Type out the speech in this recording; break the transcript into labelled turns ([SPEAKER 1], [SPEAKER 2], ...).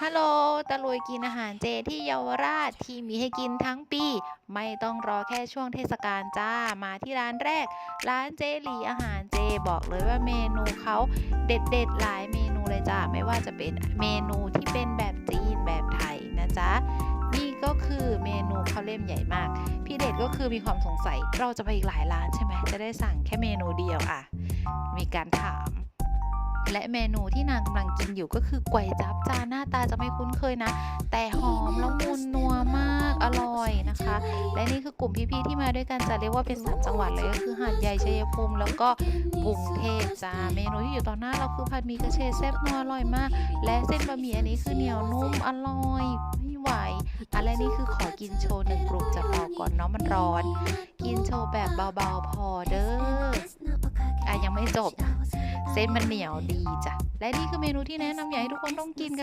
[SPEAKER 1] ฮัลโหล ตะลุยกินอาหารเจที่เยาวราชที่มีให้กินทั้งปี ไม่ต้องรอแค่ช่วงเทศกาลจ้า มาที่ร้านแรก ร้านเจหลีอาหารเจบอกเลยว่าเมนูเขาเด็ดๆ หลายเมนูเลยจ้า ไม่ว่าจะเป็นเมนูที่เป็นแบบจีนแบบไทยนะจ๊ะ นี่ก็คือเมนูเขาเล่มใหญ่มาก พี่เด็ดก็คือมีความสงสัย เราจะไปอีกหลายร้านใช่ไหม จะได้สั่งแค่เมนูเดียวอะ มีการถาม และเมนูที่นางกำลังกินอยู่ก็คือก๋วยจับจานหน้าตาจะไม่คุ้นเคยนะ แต่หอมละมุนนัวมากอร่อยนะคะ และนี่คือกลุ่มพี่ๆที่มาด้วยกันจะเรียกว่าเป็นสามจังหวัดเลยก็คือหาดใหญ่ชัยภูมิแล้วก็กรุงเทพจ้าเมนูที่อยู่ต่อหน้าเราคือผัดหมี่กระเฉดแซ่บนัวอร่อยมาก และเส้นบะหมี่อันนี้คือเหนียวนุ่มอร่อยไม่ไหวอะไรนี่คือขอกินโชว์หนึ่งกลุ่มจะเบาก่อนเนาะมันร้อน กินโชว์แบบเบาๆพอเด้ออะยังไม่จบ เส้นมันเหนียวดีจ้ะ และนี่คือเมนูที่แนะนำอยากให้ทุกคนต้องกินกัน